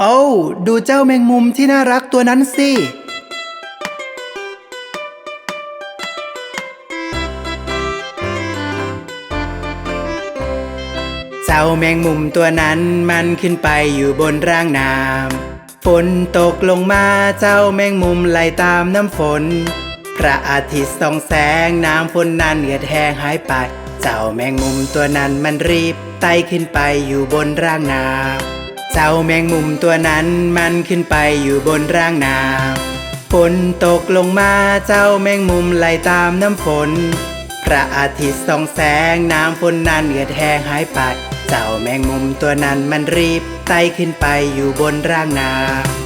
โอ้ดูเจ้าแมงมุมที่น่ารักตัวนั้นสิ เจ้าแมงมุมตัวนั้นมันขึ้นไปอยู่บนร่างน้ำฝนตกลงมาเจ้าแมงมุมไหลตามน้ำฝน พระอาทิตย์ส่องแสงน้ำฝนนั้นเหือดแห้งหายไป เจ้าแมงมุมตัวนั้นมันรีบไต่ขึ้นไปอยู่บนร่างน้ำ เจ้าแมงมุมตัวนั้นมันขึ้นไปอยู่บนร่างน้ำฝนตกลงมาเจ้าแมงมุมไหลตามน้ำฝน พระอาทิตย์ส่องแสงน้ำฝนนั้นเหือดแห้งหายไปเจ้าแมงมุมตัวนั้นมันรีบไต่ขึ้นไปอยู่บนร่างน้ำ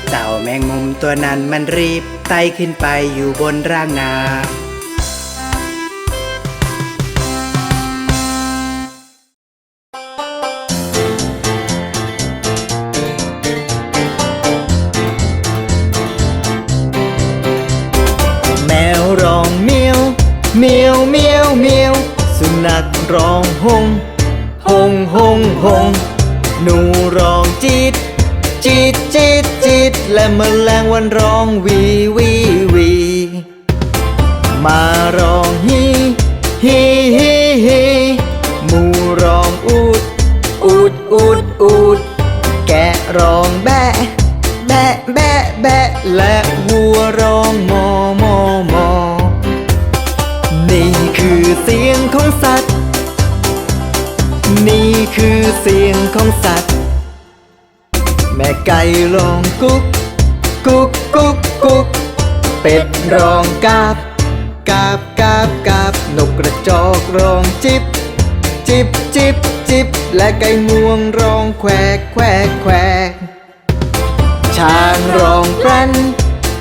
เจ้าแมงมุมตัวนั้นมันรีบไต่ขึ้นไปอยู่บนร่างนา และแมลงวันร้องวีวีวี มาร้องฮีฮีฮีฮีหมูร้องอูดอูดอูดอูดแกะร้องแบะแบะแบะแบะและวัวร้องมอมอมอนี่คือเสียงของสัตว์ นี่คือเสียงของสัตว์ แม่ไก่ร้องกุ๊ก กุ๊กกุ๊กกุ๊กเป็ดร้องกาบกาบกาบกาบนกกระจอกร้องจิบจิบจิบจิบและไก่งวงร้องแควกแควกแควกช้างร้องแปรน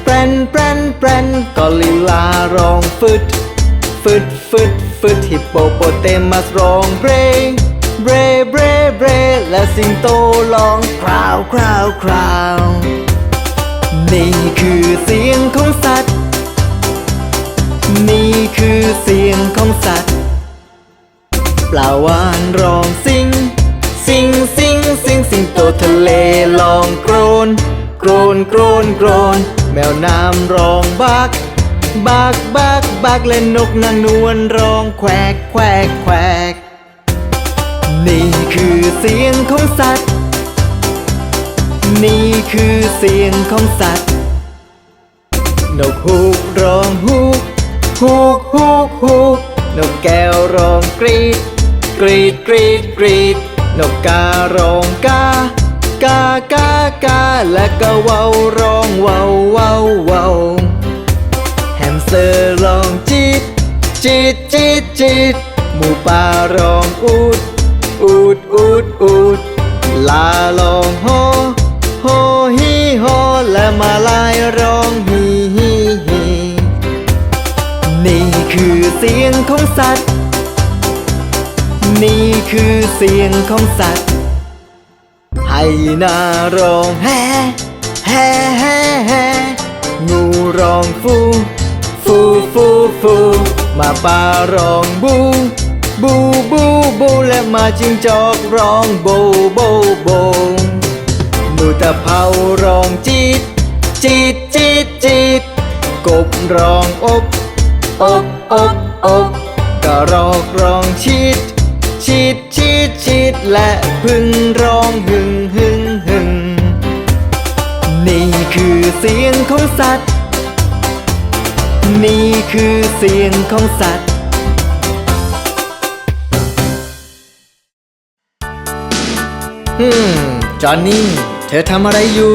แปรนแปรนแปรนกอริลลาร้องฟึดฟึดฟึดฟึดฮิปโปโปเตมัสร้องเบรเบรเบรเบรและสิงโตร้องคราวคราวคราว นี่คือเสียงของสัตว์ นี่คือเสียงของสัตว์ ปลาวานร้องสิง สิงสิงสิงสิงโตทะเลร้องโกรน โกรนโกรนโกรน แมวน้ำร้องบัก บักบักบักและนกนางนวลร้องแควกแควกแควกนี่คือเสียงของสัตว์ นี่คือเสียงของสัตว์ นกฮูกร้องฮูกฮูกฮูกฮูกนกแก้วร้องกรีด กรีดกรีดกรีด นกการ้องกากากากาและก็เว้าร้องเว้าเว้าเว้าแฮมสเตอร์ร้องจีดจีดจีดจีดหมูป่าร้องอูดอูดอูดอูดลาร้องโฮโคือเสียงของสัตว์ นี่คือเสียงของสัตว์ ให้นาร้องแฮแฮแฮแฮงูร้องฟู ฟูฟูฟูมาป่าร้องบูบูบูบูและมาจิงจอกร้องโบโบโบหนูตะเภาร้องจีดจีดจีดจีดกบร้องอบอบ อบอบกระรอกร้องชีดชีดชีดชีดและพึ่งร้องหึงหึงหึงนี่คือเสียงของสัตว์ นี่คือเสียงของสัตว์ฮึมจอนนี่ เธอทำอะไรอยู่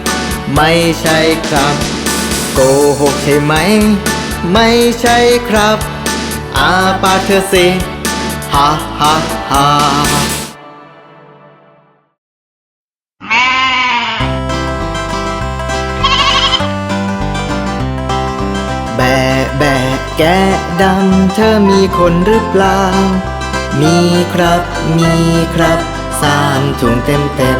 ไม่ใช่ครับ โกหกใช่ไหม ไม่ใช่ครับ อาปากเธอสิฮ่าฮ่าฮ่าแบะแบะแกะดำเธอมีคนหรือเปล่า มีครับ มีครับ สามถุงเต็มเต็ม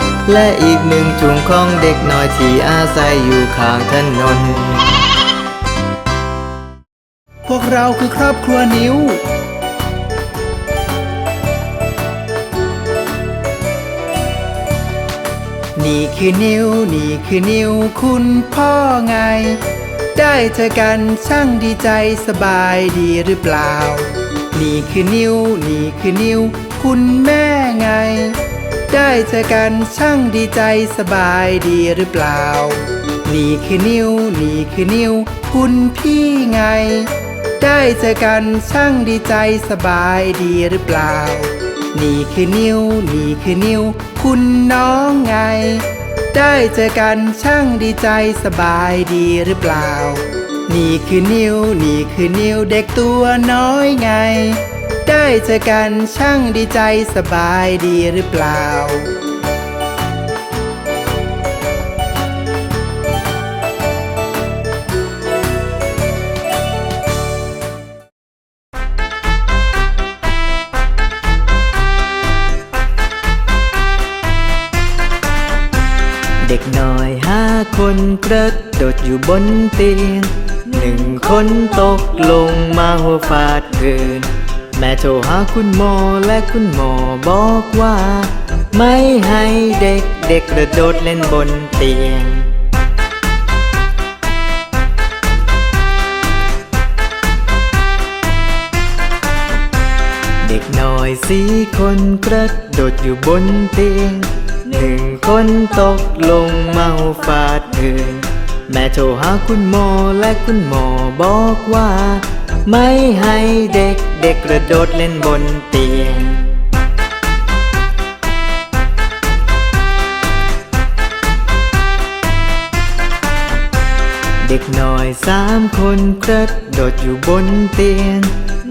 และอีกหนึ่งถุงของเด็กน้อยที่อาศัยอยู่ข้างถนน พวกเราคือครอบครัวนิ้ว นี่คือนิ้ว นี่คือนิ้ว คุณพ่อไง ได้เจอกันช่างดีใจสบายดีหรือเปล่า นี่คือนิ้ว นี่คือนิ้ว คุณแม่ไง ได้เจอกันช่างดีใจสบายดีหรือเปล่า นี่คือนิ้ว นี่คือนิ้ว คุณพี่ไง ได้เจอกันช่างดีใจสบายดีหรือเปล่า นี่คือนิ้ว นี่คือนิ้ว คุณน้องไง ได้เจอกันช่างดีใจสบายดีหรือเปล่า นี่คือนิ้ว นี่คือนิ้วเด็กตัวน้อยไง ได้เจอกันช่างดีใจสบายดีหรือเปล่า เด็กน้อยห้าคนกระโดดอยู่บนเตียงหนึ่งคนตกลงมาหัวฟาดพื้น แม่โทรหาคุณหมอและคุณหมอบอกว่า ไม่ให้เด็กเด็กกระโดดเล่นบนเตียง เด็กน้อยสี่คนกระโดดอยู่บนเตียงหนึ่งคนตกลงเมาฟาดพื้นแม่โทรหาคุณหมอและคุณหมอบอกว่า ไม่ให้เด็กเด็กกระโดดเล่นบนเตียง เด็กน้อยสามคนกระโดดอยู่บนเตียง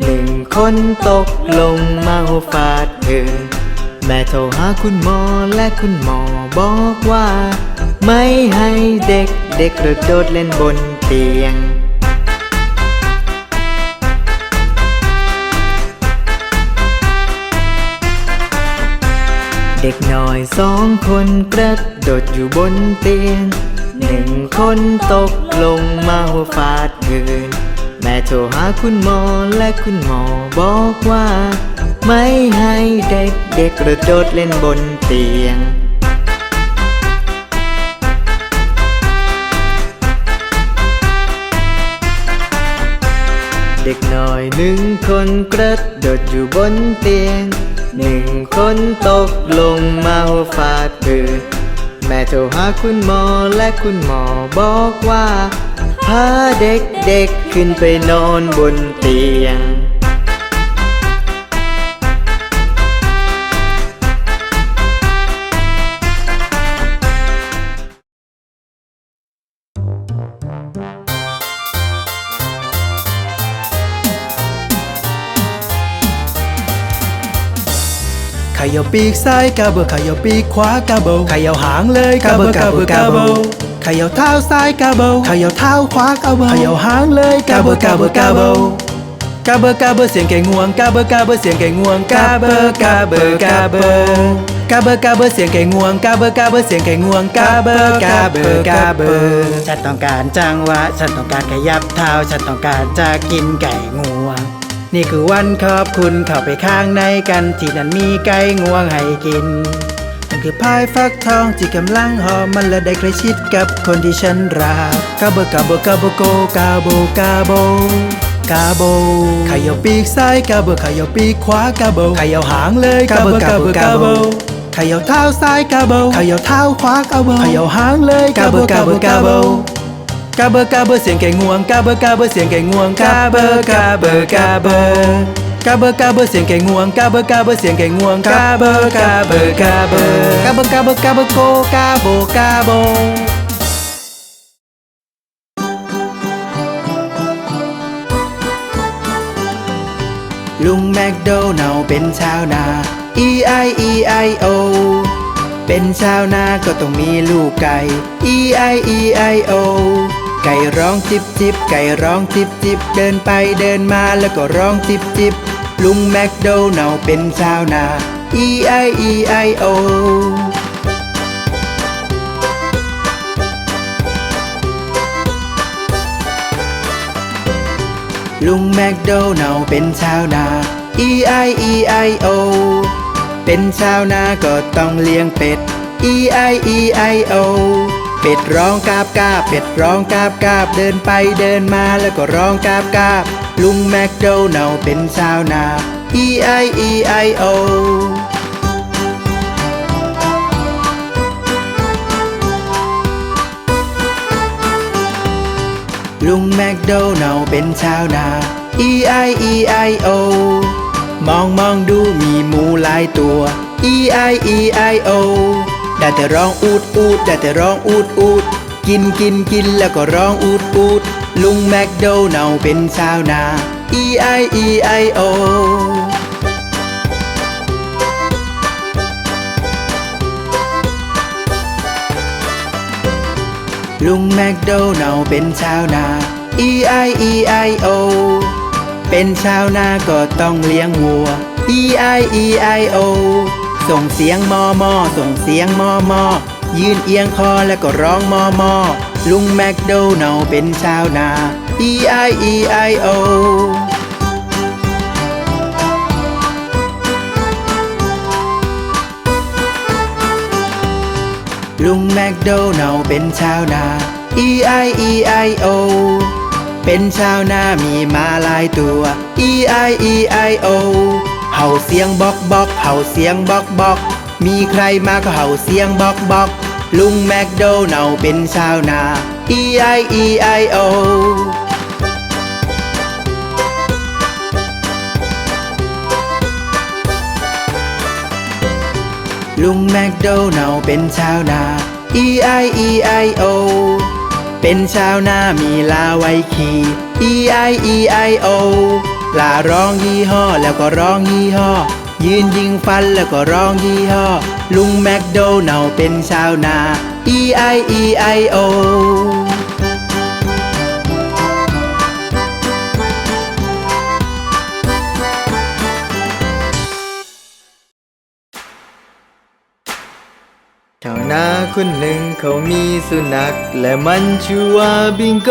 หนึ่งคนตกลงมาหัวฟาดพื้นแม่โทรหาคุณหมอและคุณหมอบอกว่า ไม่ให้เด็กเด็กกระโดดเล่นบนเตียง อยสองคนกระโดดอยู่บนเตียงหนึ่งคนตกลงมาหัวฟาดเงินแม่โทรหาคุณหมอและคุณหมอบอกว่า ไม่ให้เด็กเด็กกระโดดเล่นบนเตียง อยหนึ่งคนกระโดดอยู่บนเตียงหนึ่งคนตกลงมาหัวฟาดพื้นแม่โทรหาคุณหมอและคุณหมอบอกว่า พาเด็กเด็กๆขึ้นไปนอนบนเตียง ปีกซ้ายกาเบอขย่าปีกขวากาเบลขย่าหางเลยกาเบอร์กาเบอร์กาเบลขย่าเท้าซ้ายกาโบเขย่าเท้าขวากาโบเขย่าหางเลยกาโบกาโบกาโบกาเบอร์กาเบอร์เสียงไก่งวงกาเบอร์กาเบอเสียงไก่งวงกาเบอร์กาเบอร์กาเบอร์กาเบอร์กาเบอเสียงไก่งวงกาเบอร์กาเบอเสียงไก่งวงกาเบอร์กาเบอร์กาเบอฉันต้องการจังหวะฉันต้องการขยับเท้าฉันต้องการจะกินไก่งวง นี่คือวันขอบคุณเข้าไปข้างในกันที่นั่นมีไก่งวงให้กินมันคือพายฟักทองที่กำลังหอมมันและได้ใกล้ชิดกับคนที่ฉันรักกาโบกาโบกาโบโกกาโบกาโบกาโบขย่าปีกซ้ายกาโบขย่าปีกขวากาโบขย่าหางเลยกาโบกาโบกาโบขย่าเท้าซ้ายกาโบขย่าเท้าขวากาโบขย่าหางเลยกาโบกาโบกาโบ กาเบอร์กาเบอร์เสียงไก่งวงกาเบอร์กาเบอร์เสียงไก่งวงกาเบอร์กาเบอร์กาเบอร์กาเบอร์กาเบอร์เสียงไก่งวงกาเบอร์กาเบอร์เสียงไก่งวงกาเบอร์กาเบอร์กาเบอร์กาเบอร์กาเบอร์กาเบอร์โกกาโบกาโบลุงแมคโดนัลเป็นชาวนา E I E I O เป็นชาวนาก็ต้องมีลูกไก่ E I E I O ไก่ร้องจิบจิบไก่ร้องจิบจิบเดินไปเดินมาแล้วก็ร้องจิบจิบลุงแมคโดนัลเป็นชาวนา E I E I O ลุงแมคโดนัลเป็นชาวนา E I E I O เป็นชาวนาก็ต้องเลี้ยงเป็ด E I E I O เป็ดร้องกาบกาบเป็ดร้องกาบกาบเดินไปเดินมาแล้วก็ร้องกาบกาบลุงแมคโดนัลเป็นชาวนา E I E I O ลุงแมคโดนัลเป็นชาวนา E I E I O มองมองดูมีหมูหลายตัว E I E I O ได้แต่ร้องอูดอูดได้แต่ร้องอูดอูดกินกินกินแล้วก็ร้องอูดอูดลุงแมคโดนัลเป็นชาวนา E I E I O ลุงแมคโดนัลเป็นชาวนา E I E I O เป็นชาวนาก็ต้องเลี้ยงวัว E I E I O ส่งเสียงมอมอส่งเสียงมอมอยืนเอียงคอแล้วก็ร้องมอมอลุงแมคโดนัลเป็นชาวนา E I E I O ลุงแมคโดนัลเป็นชาวนา E I E I O เป็นชาวนามีมาหลายตัว E I E I O ห่าเสียงบอกบอกเห่าเสียงบอกบอก มีใครมาก็เห่าเสียงบอกบอก ลุงแมคโดนัลเป็นชาวนา E I E I O ลุงแมคโดนัลเป็นชาวนา E I E I O เป็นชาวนามีลาไว้ขี่ E I E I O ลาร้องยี่ห้อแล้วก็ร้องยี่ห้อ ยืนยิงฟันแล้วก็ร้องยี่ห้อ ลุงแมคโดนัลเป็นชาวนา E I E I O ชาวนาคนหนึ่งเขามีสุนัข และมันชื่อว่าบิงโก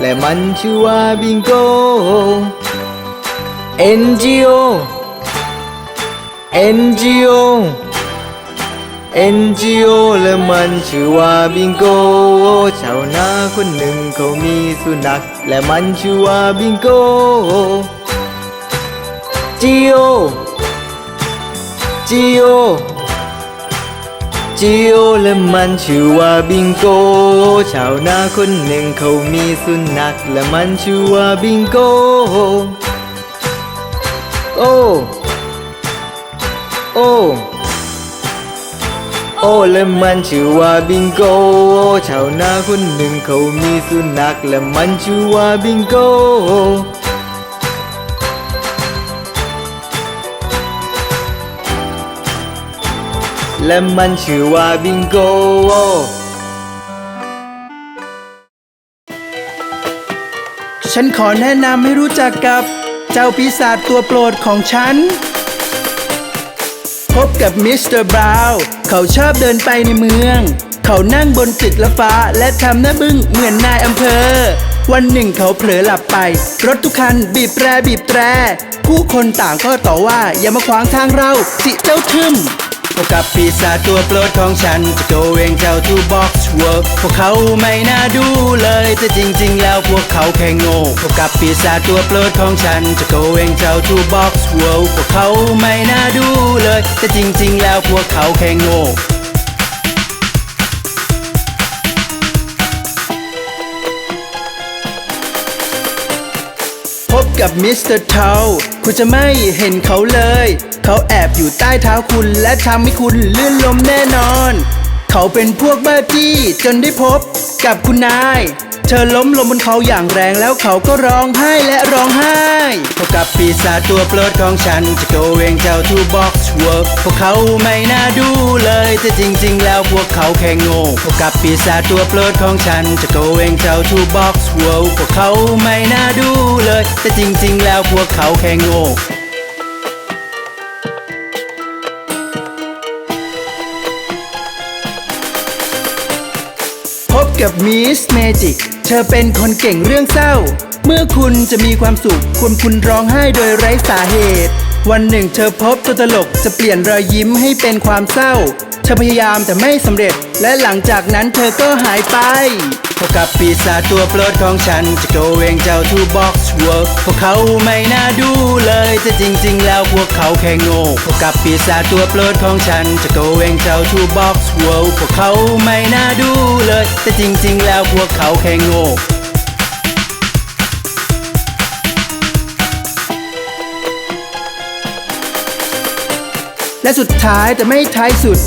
และมันชื่อว่าบิงโก N G O N G O N G O และมันชื่อว่าบิงโกชาวนาคนหนึ่งเขามีสุนัข และมันชื่อว่าบิงโก G O G O จิโอและมันชื่อว่าบิงโก ชาวนาคนหนึ่งเขามีสุนัขและมันชื่อว่าบิงโก โอ โอ โอและมันชื่อว่าบิงโก ชาวนาคนหนึ่งเขามีสุนัขและมันชื่อว่าบิงโก และมันชื่อว่าบิงโกฉันขอแนะนำให้รู้จักกับเจ้าปีศาจตัวโปรดของฉัน พบกับมิสเตอร์บราวน์เขาชอบเดินไปในเมือง เขานั่งบนตึกละฟ้า และทำหน้าบึ้งเหมือนนายอำเภอ วันหนึ่งเขาเผลอหลับไป รถทุกคันบีบแตรบีบแตร ผู้คนต่างก็ต่อว่าอย่ามาขวางทางเราสิเจ้าทึม พบกับปีศาจตัวโปรดของฉันจะโจเวงเจ้าทูบ็อกซ์เวิร์กพวกเขาไม่น่าดูเลย แต่จริง ๆ แล้วพวกเขาแค่โง่พบกับปีศาจตัวโปรดของฉันจะโจเวงเจ้าทูบ็อกซ์เวิร์กพวกเขาไม่น่าดูเลย แต่จริง ๆ แล้วพวกเขาแค่โง่ กับมิสเตอร์เทาคุณจะไม่เห็นเขาเลย เขาแอบอยู่ใต้เท้าคุณและทำให้คุณลื่นลมแน่นอน เขาเป็นพวกบ้าจี้จนได้พบกับคุณนาย เธอล้มลงบนเขาอย่างแรงแล้วเขาก็ร้องไห้และร้องไห้พบกับปีศาจตัวโปรดของฉันจะโกเวงเจ้าทูบ็อกซ์เวิร์กพวกเขาไม่น่าดูเลยแต่จริง ๆ แล้วพวกเขาแค่โง่พบกับปีศาจตัวโปรดของฉันจะโกเวงเจ้าทูบ็อกซ์เวิร์กพวกเขาไม่น่าดูเลย แต่จริง ๆ แล้วพวกเขาแค่โง่ กับมิสเมจิก เธอเป็นคนเก่งเรื่องเศร้า เมื่อคุณจะมีความสุขควรคุณร้องไห้โดยไร้สาเหตุ วันหนึ่งเธอพบตัวตลกจะเปลี่ยนรอยยิ้มให้เป็นความเศร้า เธอพยายามแต่ไม่สำเร็จ และหลังจากนั้นเธอก็หายไป พบกับปีศาจตัวโปรดของฉันจะโกเวงเจ้าทูบ็อกซ์เวิร์กพวกเขาไม่น่าดูเลยแต่จริง ๆ แล้วพวกเขาแค่โง่พบกับปีศาจตัวโปรดของฉันจะโกเวงเจ้าทูบ็อกซ์เวิร์กพวกเขาไม่น่าดูเลยแต่จริง ๆ แล้วพวกเขาแค่โง่และสุดท้ายแต่ไม่ท้ายสุด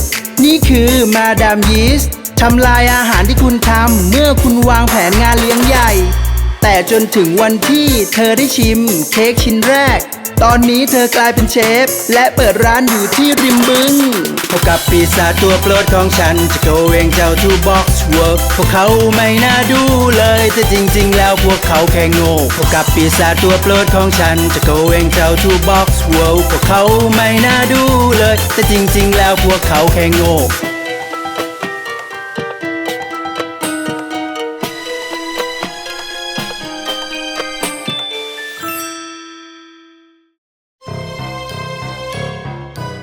นี่คือมาดามยีสต์ ทำลายอาหารที่คุณทำเมื่อคุณวางแผนงานเลี้ยงใหญ่ แต่จนถึงวันที่เธอได้ชิมเค้กชิ้นแรก ตอนนี้เธอกลายเป็นเชฟ และเปิดร้านอยู่ที่ริมบึงพบกับปีศาจตัวโปรดของฉันจะโกเวงเจ้าทูบ็อกซ์เวิร์กพวกเขาไม่น่าดูเลยแต่จริง ๆ แล้วพวกเขาแค่โง่พบกับปีศาจตัวโปรดของฉันจะโกเวงเจ้าทูบ็อกซ์เวิร์กพวกเขาไม่น่าดูเลย แต่จริง ๆ แล้วพวกเขาแค่โง่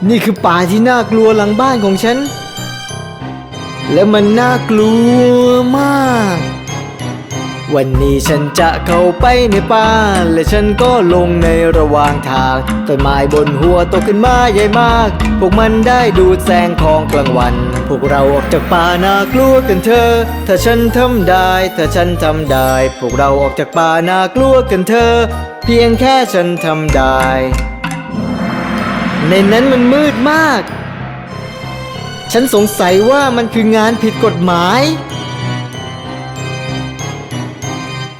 นี่คือป่าที่น่ากลัวหลังบ้านของฉัน และมันน่ากลัวมาก วันนี้ฉันจะเข้าไปในป่า และฉันก็ลงในระหว่างทางต้นไม้บนหัวโตขึ้นมาใหญ่มาก พวกมันได้ดูดแสงของกลางวัน พวกเราออกจากป่าน่ากลัวกันเถอะถ้าฉันทำได้ ถ้าฉันทำได้ พวกเราออกจากป่าน่ากลัวกันเถอะเพียงแค่ฉันทำได้ ในนั้นมันมืดมาก ฉันสงสัยว่ามันคืองานผิดกฎหมาย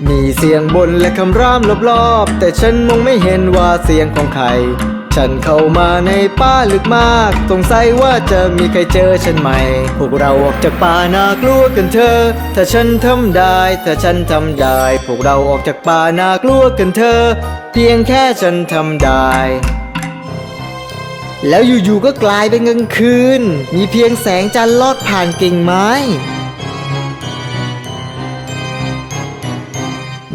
มีเสียงบนและคำรามรอบๆ แต่ฉันมองไม่เห็นว่าเสียงของใคร ฉันเข้ามาในป่าลึกมาก สงสัยว่าจะมีใครเจอฉันไหม พวกเราออกจากป่าน่ากลัวกันเถอะ ถ้าฉันทำได้ ถ้าฉันทำได้ พวกเราออกจากป่าน่ากลัวกันเถอะ เพียงแค่ฉันทำได้ แล้วอยู่ๆก็กลายเป็นกลางคืน มีเพียงแสงจันทร์ลอดผ่านกิ่งไม้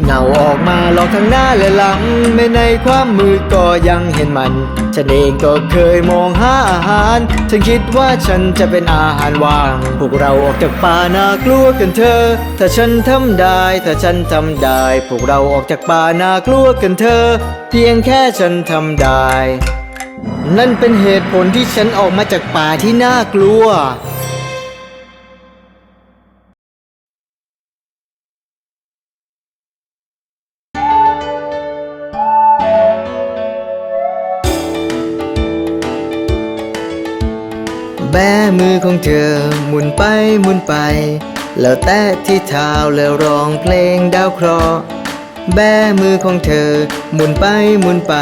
เงาออกมาหลอกทั้งหน้าและหลัง ไม่ในความมืดก็ยังเห็นมัน ฉันเองก็เคยมองหาอาหาร ฉันคิดว่าฉันจะเป็นอาหารว่าง พวกเราออกจากป่าน่ากลัวกันเถอะถ้าฉันทำได้ ถ้าฉันทำได้ พวกเราออกจากป่าน่ากลัวกันเถอะเพียงแค่ฉันทำได้ นั่นเป็นเหตุผลที่ฉันออกมาจากป่าที่น่ากลัว แบมือของเธอหมุนไปหมุนไป แล้วแตะที่เท้าแล้วร้องเพลงดาวเคราะห์แบมือของเธอหมุนไปหมุนไป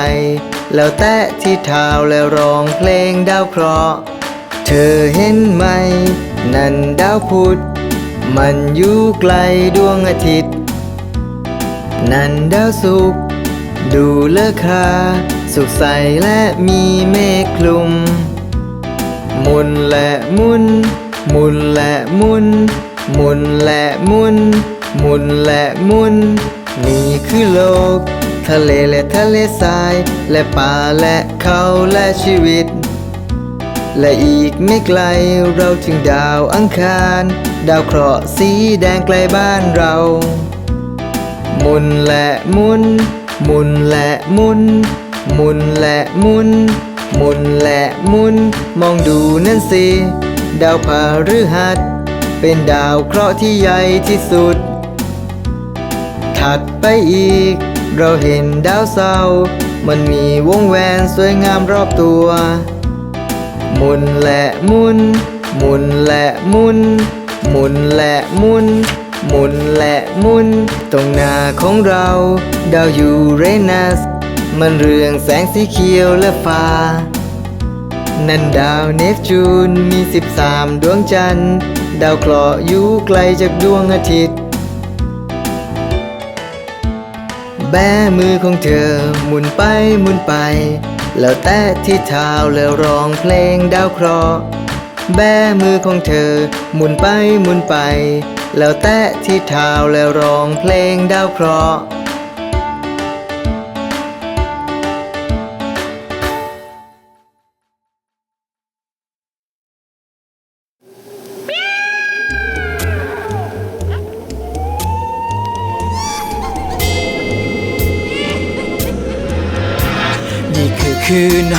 แล้วแตะที่เท้าแล้วร้องเพลงดาวเคราะห์เธอเห็นไหม นั่นดาวพุธ มันอยู่ไกลดวงอาทิตย์ นั่นดาวสุกร์ดูเลอคาสุขใสและมีเมฆคลุมหมุนและมุนหมุนและมุนหมุนและมุนหมุนและมุน นี่คือโลก ทะเลและทะเลทราย และป่าและเขาและชีวิต และอีกไม่ไกลเราถึงดาวอังคาร ดาวเคราะห์สีแดงไกลบ้านเราหมุนและหมุนหมุนและหมุนหมุนและหมุนหมุนและหมุน มองดูนั่นสิ ดาวพฤหัส เป็นดาวเคราะห์ที่ใหญ่ที่สุด ถัดไปอีก เราเห็นดาวเสาร์มันมีวงแหวนสวยงามรอบตัว หมุนและมุน หมุนและมุน หมุนและมุน หมุนและมุน ตรงหน้าของเรา ดาวยูเรนัส มันเรืองแสงสีเขียวและฟ้า นั่นดาวเนปจูนมี 13 ดวงจันทร์ ดาวเคราะห์อยู่ไกลจากดวงอาทิตย์ แบมือของเธอหมุนไปหมุนไป แล้วแตะที่เท้าแล้วร้องเพลงดาวเคราะห์แบมือของเธอหมุนไปหมุนไป แล้วแตะที่เท้าแล้วร้องเพลงดาวเคราะห์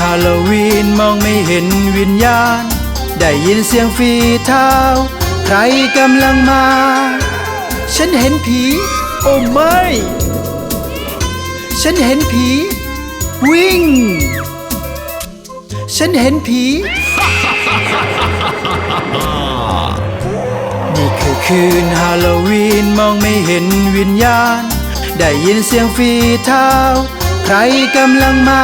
ฮาโลวีนมองไม่เห็นวิญญาณ ได้ยินเสียงฝีเท้า ใครกำลังมา ฉันเห็นผี โอ้ไม่ ฉันเห็นผี วิ่ง ฉันเห็นผี นี่คือคืนฮาโลวีนมองไม่เห็นวิญญาณ ได้ยินเสียงฝีเท้า ใครกำลังมา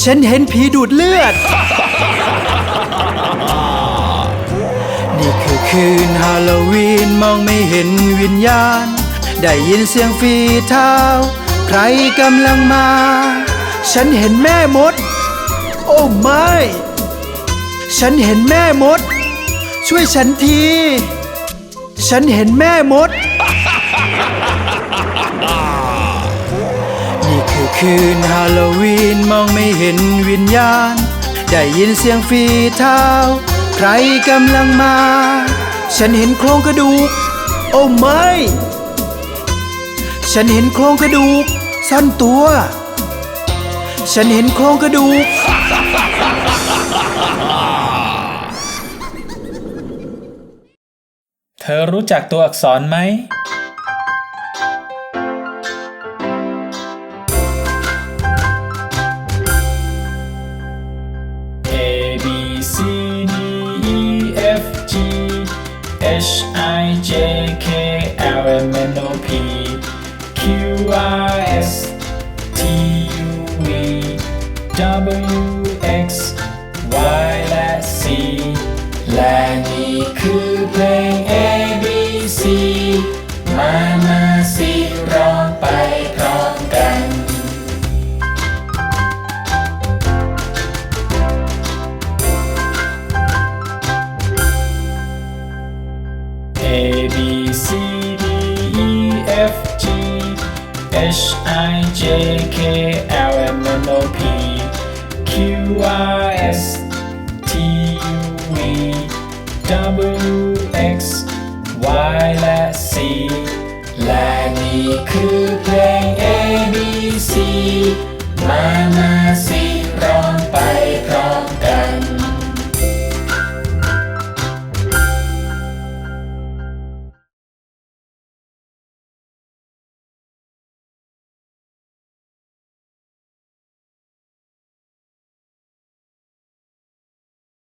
ฉันเห็นผีดูดเลือด นี่คือคืนฮาโลวีนมองไม่เห็นวิญญาณ ได้ยินเสียงฝีเท้า ใครกำลังมา ฉันเห็นแม่มด โอ้ไม่ ฉันเห็นแม่มด ช่วยฉันที ฉันเห็นแม่มด คืนฮาโลวีนมองไม่เห็นวิญญาณ ได้ยินเสียงฝีเท้า ใครกำลังมา ฉันเห็นโครงกระดูก โอ้ไม่ ฉันเห็นโครงกระดูกซ่อนตัว ฉันเห็นโครงกระดูก เธอรู้จักตัวอักษรไหม H I J K L M N O P Q R S T U V W X Y และ Z และนี่คือเพลง